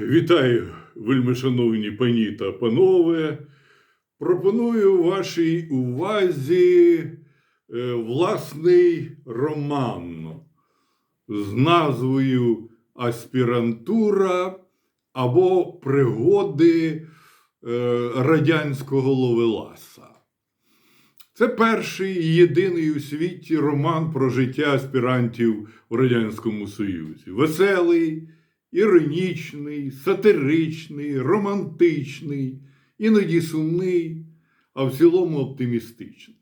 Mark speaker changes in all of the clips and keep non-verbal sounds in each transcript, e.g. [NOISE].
Speaker 1: Вітаю, вельмишановні пані та панове. Пропоную вашій увазі е, власний роман з назвою Аспірантура або Пригоди е, радянського ловеласа. Це перший єдиний у світі роман про життя аспірантів у Радянському Союзі. Веселий, іронічний, сатиричний, романтичний, іноді сумний, а в цілому оптимістичний.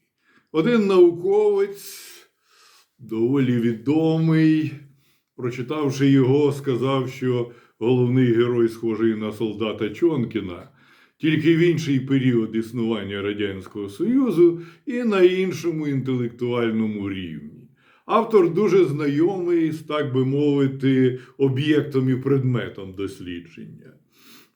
Speaker 1: Один науковець, доволі відомий, прочитавши його, сказав, що головний герой схожий на солдата Чонкіна, тільки в інший період існування Радянського Союзу і на іншому інтелектуальному рівні. Автор дуже знайомий з, так би мовити, об'єктом і предметом дослідження.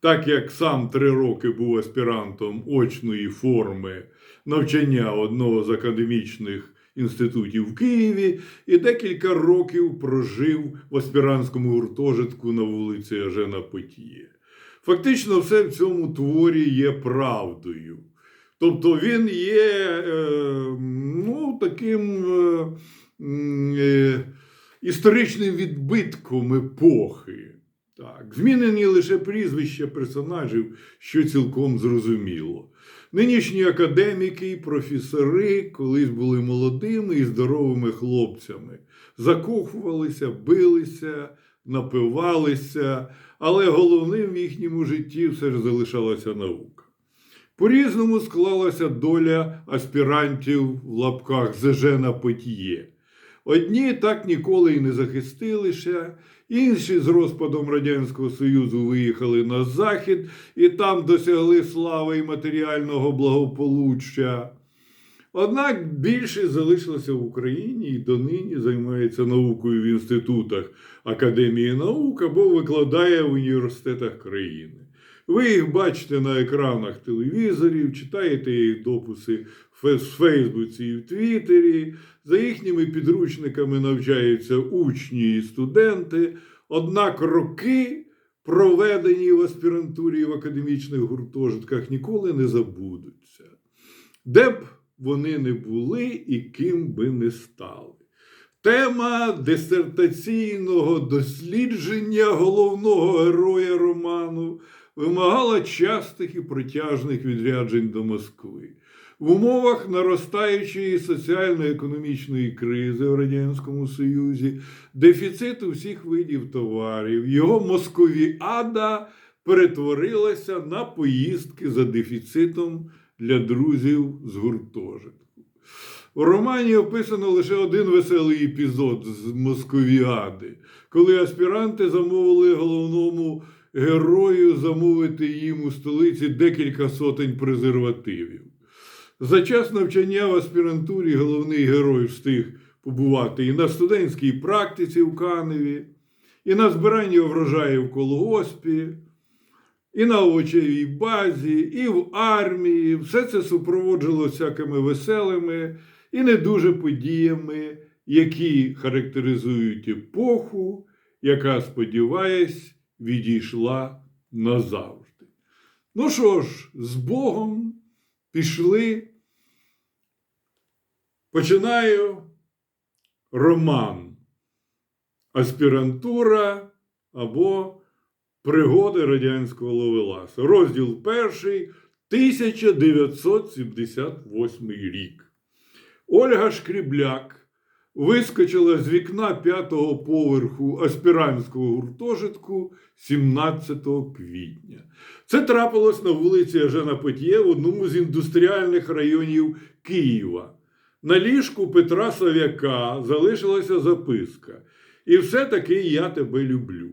Speaker 1: Так як сам три роки був аспірантом очної форми навчання одного з академічних інститутів в Києві і декілька років прожив в аспірантському гуртожитку на вулиці Ажена Потіє. Фактично, все в цьому творі є правдою. Тобто він є е, ну, таким е, історичним відбитком епохи. Так, змінені лише прізвища персонажів, що цілком зрозуміло. Нинішні академіки і професори колись були молодими і здоровими хлопцями, закохувалися, билися, напивалися, але головним в їхньому житті все ж залишалася наука. По-різному склалася доля аспірантів в лапках Зежена Потіє. Одні так ніколи й не захистилися, інші з розпадом Радянського Союзу виїхали на Захід і там досягли слави і матеріального благополуччя. Однак більшість залишилася в Україні і донині займається наукою в інститутах Академії наук або викладає в університетах країни. Ви їх бачите на екранах телевізорів, читаєте їх дописи в Фейсбуці і в Твіттері. За їхніми підручниками навчаються учні і студенти. Однак роки, проведені в аспірантурі і в академічних гуртожитках, ніколи не забудуться. Де б вони не були і ким би не стали. Тема дисертаційного дослідження головного героя роману вимагала частих і протяжних відряджень до Москви. В умовах наростаючої соціально-економічної кризи в Радянському Союзі, дефіциту всіх видів товарів, його московіада перетворилася на поїздки за дефіцитом для друзів з гуртожитку. У романі описано лише один веселий епізод з Московіади, коли аспіранти замовили головному герою замовити їм у столиці декілька сотень презервативів. За час навчання в аспірантурі головний герой встиг побувати і на студентській практиці в Каневі, і на збиранні врожаїв в колгоспі, і на овочевій базі, і в армії. Все це супроводжувало всякими веселими і не дуже подіями, які характеризують епоху, яка, сподіваюсь, відійшла назавжди. Ну що ж, з Богом пішли. Починаю роман Аспірантура або Пригоди радянського ловеласа. Розділ перший 1978 рік. Ольга Шкрібляк вискочила з вікна п'ятого поверху аспірантського гуртожитку 17 квітня. Це трапилось на вулиці Ажена Потіє в одному з індустріальних районів Києва. На ліжку Петра Сав'яка залишилася записка. І все-таки я тебе люблю.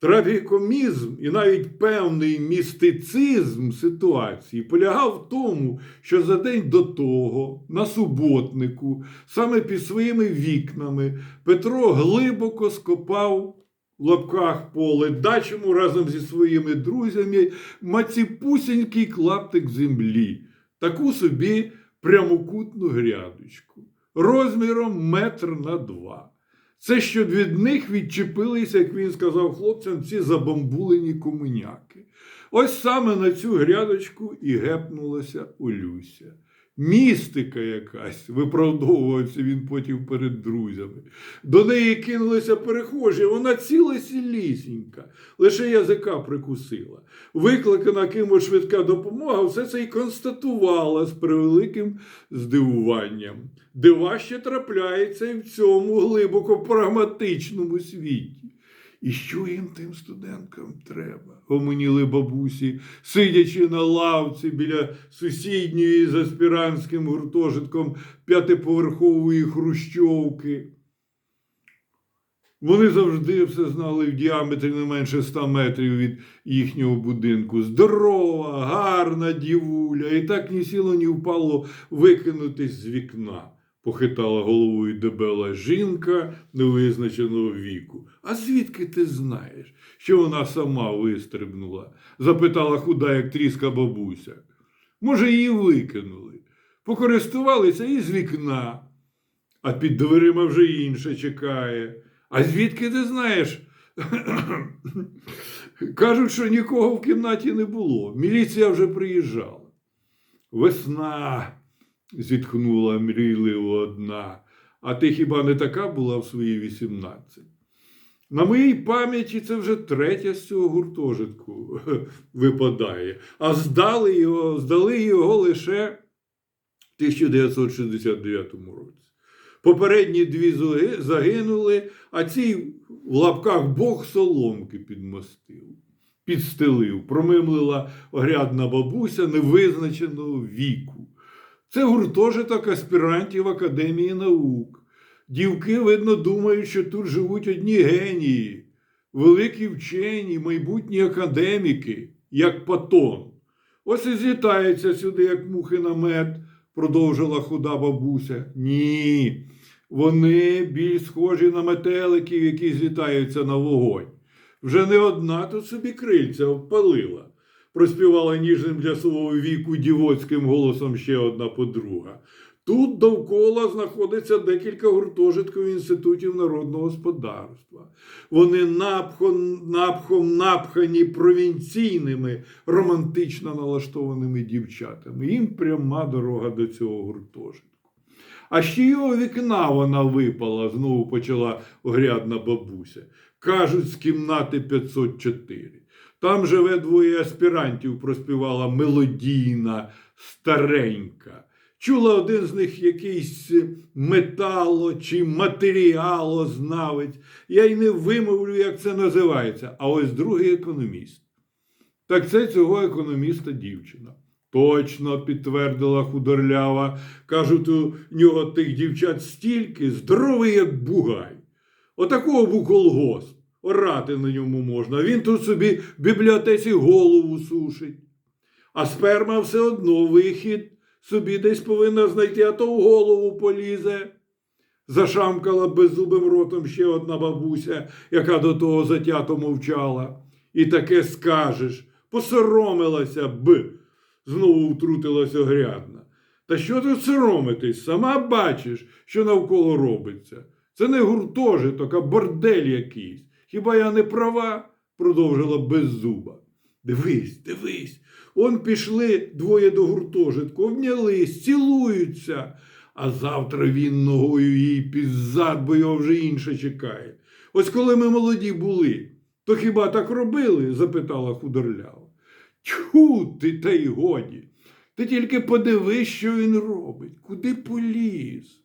Speaker 1: Трагікомізм і навіть певний містицизм ситуації полягав в тому, що за день до того, на суботнику, саме під своїми вікнами, Петро глибоко скопав в лапках поле дачому разом зі своїми друзями маціпусінький клаптик землі, таку собі прямокутну грядочку, розміром метр на два. Це що від них відчепилися, як він сказав хлопцям, ці забамбулені комуняки. Ось саме на цю грядочку і гепнулася Олюся. Містика якась, виправдовувався він потім перед друзями. До неї кинулися перехожі, вона ціла сілісінька, лише язика прикусила. Викликана кимось швидка допомога, все це й констатувала з превеликим здивуванням. Дива ще трапляється і в цьому глибоко прагматичному світі. І що їм тим студенткам треба? Гомоніли бабусі, сидячи на лавці біля сусідньої з аспірантським гуртожитком п'ятиповерхової хрущовки. Вони завжди все знали в діаметрі не менше ста метрів від їхнього будинку. Здорова, гарна дівуля, і так ні сіло, ні впало викинутись з вікна, похитала головою дебела жінка невизначеного віку. А звідки ти знаєш, що вона сама вистрибнула? запитала худа, як тріска бабуся. Може, її викинули. Покористувалися і з вікна, а під дверима вже інше чекає. А звідки ти знаєш? [COUGHS] Кажуть, що нікого в кімнаті не було. Міліція вже приїжджала. Весна, зітхнула мрійливо одна. А ти хіба не така була в свої 18? На моїй пам'яті це вже третя з цього гуртожитку [LAUGHS] випадає. А здали його, здали його лише в 1969 році. Попередні дві загинули, а цій в лапках Бог соломки підмостив, підстелив, промимлила огрядна бабуся невизначеного віку. Це гуртожиток аспірантів Академії наук. Дівки, видно, думають, що тут живуть одні генії, великі вчені, майбутні академіки, як Патон. Ось і злітаються сюди, як мухи на мед, продовжила худа бабуся. Ні, вони більш схожі на метеликів, які злітаються на вогонь. Вже не одна тут собі крильця обпалила, проспівала ніжним для свого віку дівоцьким голосом ще одна подруга. Тут довкола знаходиться декілька гуртожитків інститутів народного господарства. Вони напхом, напхом напхані провінційними, романтично налаштованими дівчатами. Їм пряма дорога до цього гуртожитку. А ще його вікна вона випала, знову почала огрядна бабуся. Кажуть, з кімнати 504. Там живе двоє аспірантів, проспівала мелодійна, старенька. Чула один з них якийсь метало чи матеріалознавець. Я й не вимовлю, як це називається. А ось другий економіст. Так це цього економіста дівчина. Точно підтвердила худорлява. Кажуть, у нього тих дівчат стільки, здоровий, як бугай. Отакого був колгосп. Орати на ньому можна. Він тут собі в бібліотеці голову сушить. А сперма все одно вихід собі десь повинна знайти, а то в голову полізе. Зашамкала беззубим ротом ще одна бабуся, яка до того затято мовчала. І таке скажеш, посоромилася б, знову втрутилася грядна. Та що тут соромитись? Сама бачиш, що навколо робиться. Це не гуртожиток, а бордель якийсь. Хіба я не права? продовжила беззуба. Дивись, дивись, он пішли двоє до гуртожитку, обнялись, цілуються, а завтра він ногою їй під зад, бо його вже інше чекає. Ось коли ми молоді були, то хіба так робили? запитала худорлява. Тьху ти, та й годі. Ти тільки подивись, що він робить, куди поліз.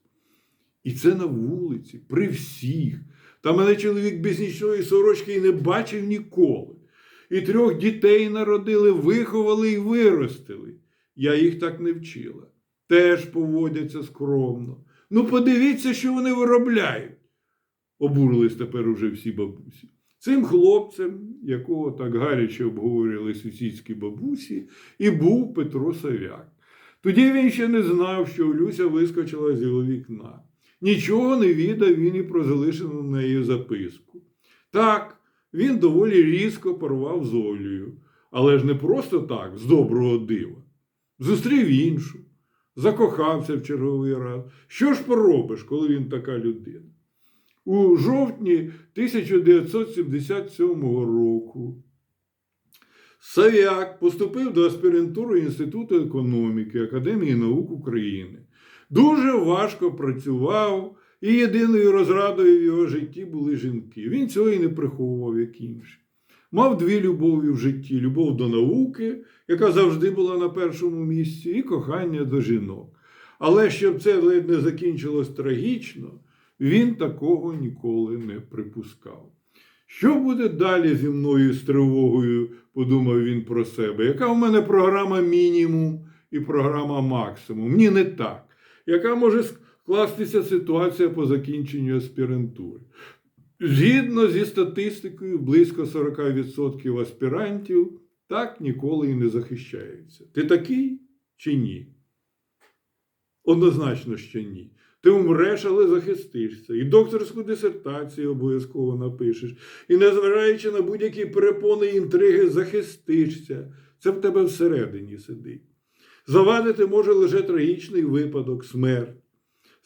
Speaker 1: І це на вулиці, при всіх. Та мене чоловік без нічної сорочки і не бачив ніколи. І трьох дітей народили, виховали і виростили. Я їх так не вчила. Теж поводяться скромно. Ну, подивіться, що вони виробляють. Обурились тепер уже всі бабусі. Цим хлопцем, якого так гаряче обговорювали сусідські бабусі, і був Петро Савяк. Тоді він ще не знав, що Олюся вискочила з його вікна. Нічого не відав він і про залишену нею записку. Так, він доволі різко порвав з Олею, але ж не просто так, з доброго дива. Зустрів іншу, закохався в черговий раз. Що ж поробиш, коли він така людина? у жовтні 1977 року. Сав'як поступив до аспірантури Інституту економіки Академії наук України. Дуже важко працював, і єдиною розрадою в його житті були жінки. Він цього і не приховував, як інші. Мав дві любові в житті: любов до науки, яка завжди була на першому місці, і кохання до жінок. Але щоб це ледь не закінчилось трагічно, він такого ніколи не припускав. Що буде далі зі мною з тривогою, подумав він про себе. Яка в мене програма мінімум і програма максимум? Ні, не так. Яка може скластися ситуація по закінченню аспірантури? Згідно зі статистикою, близько 40% аспірантів так ніколи і не захищаються. Ти такий чи ні? Однозначно, що ні. Ти умреш, але захистишся. І докторську дисертацію обов'язково напишеш. І, незважаючи на будь-які перепони і інтриги, захистишся. Це в тебе всередині сидить. Завадити може лише трагічний випадок, смерть.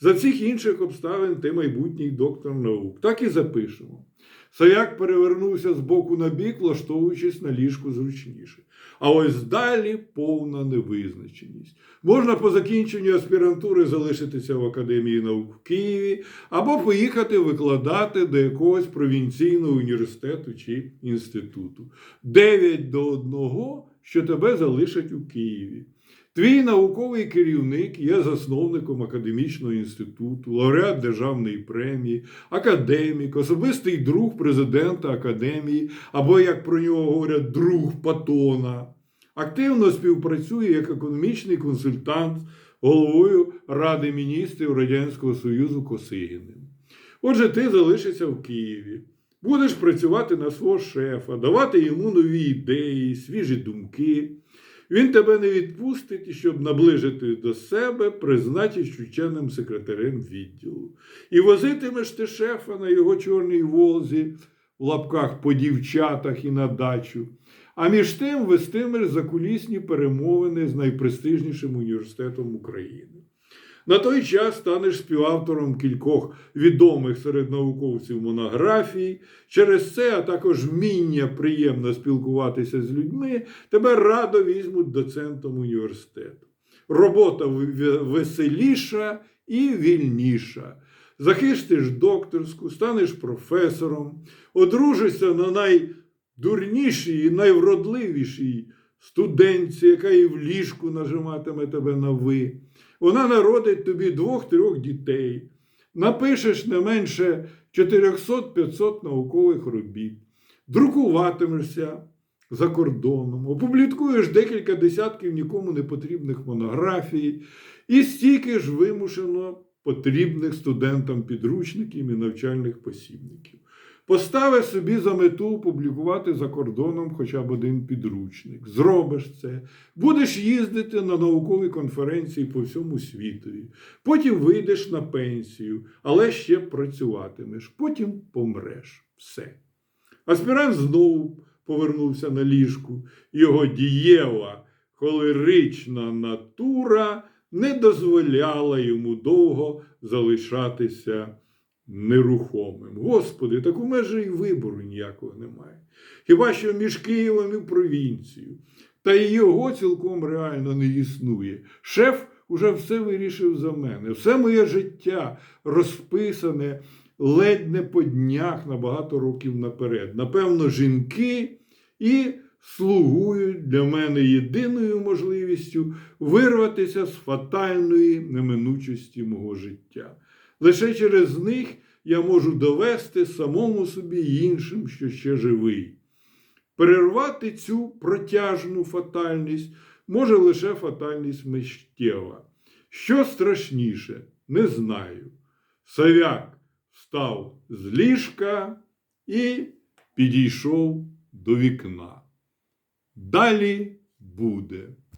Speaker 1: За всіх інших обставин ти майбутній доктор наук. Так і запишемо. Саяк перевернувся з боку на бік, влаштовуючись на ліжку зручніше. А ось далі повна невизначеність. Можна по закінченню аспірантури залишитися в Академії наук в Києві або поїхати викладати до якогось провінційного університету чи інституту. Дев'ять до одного, що тебе залишать у Києві. Твій науковий керівник є засновником академічного інституту, лауреат державної премії, академік, особистий друг президента академії, або, як про нього говорять, друг Патона. Активно співпрацює як економічний консультант головою Ради міністрів Радянського Союзу Косигіним. Отже, ти залишишся в Києві. Будеш працювати на свого шефа, давати йому нові ідеї, свіжі думки. Він тебе не відпустить, щоб наближити до себе, призначить ученим секретарем відділу. І возитимеш ти шефа на його чорній волзі, в лапках по дівчатах і на дачу. А між тим вестимеш закулісні перемовини з найпрестижнішим університетом України. На той час станеш співавтором кількох відомих серед науковців монографій. Через це, а також вміння приємно спілкуватися з людьми, тебе радо візьмуть доцентом університету. Робота веселіша і вільніша. Захистиш докторську, станеш професором, одружишся на найдурнішій і найвродливішій студентці, яка і в ліжку нажиматиме тебе на ви. Вона народить тобі двох-трьох дітей. Напишеш не менше 400-500 наукових робіт, друкуватимешся за кордоном, опублікуєш декілька десятків нікому не потрібних монографій і стільки ж вимушено потрібних студентам підручників і навчальних посібників. Поставиш собі за мету публікувати за кордоном хоча б один підручник. Зробиш це, будеш їздити на наукові конференції по всьому світові. Потім вийдеш на пенсію, але ще працюватимеш. Потім помреш. Все. Аспірант знову повернувся на ліжку. Його дієва, холерична натура не дозволяла йому довго залишатися нерухомим. Господи, так у межі й вибору ніякого немає. Хіба що між Києвом і провінцією. Та й його цілком реально не існує. Шеф уже все вирішив за мене. Все моє життя розписане ледь не по днях на багато років наперед. Напевно, жінки і слугують для мене єдиною можливістю вирватися з фатальної неминучості мого життя. Лише через них я можу довести самому собі іншим, що ще живий. Перервати цю протяжну фатальність може лише фатальність миттєва. Що страшніше, не знаю. Савяк встав з ліжка і підійшов до вікна. Далі буде.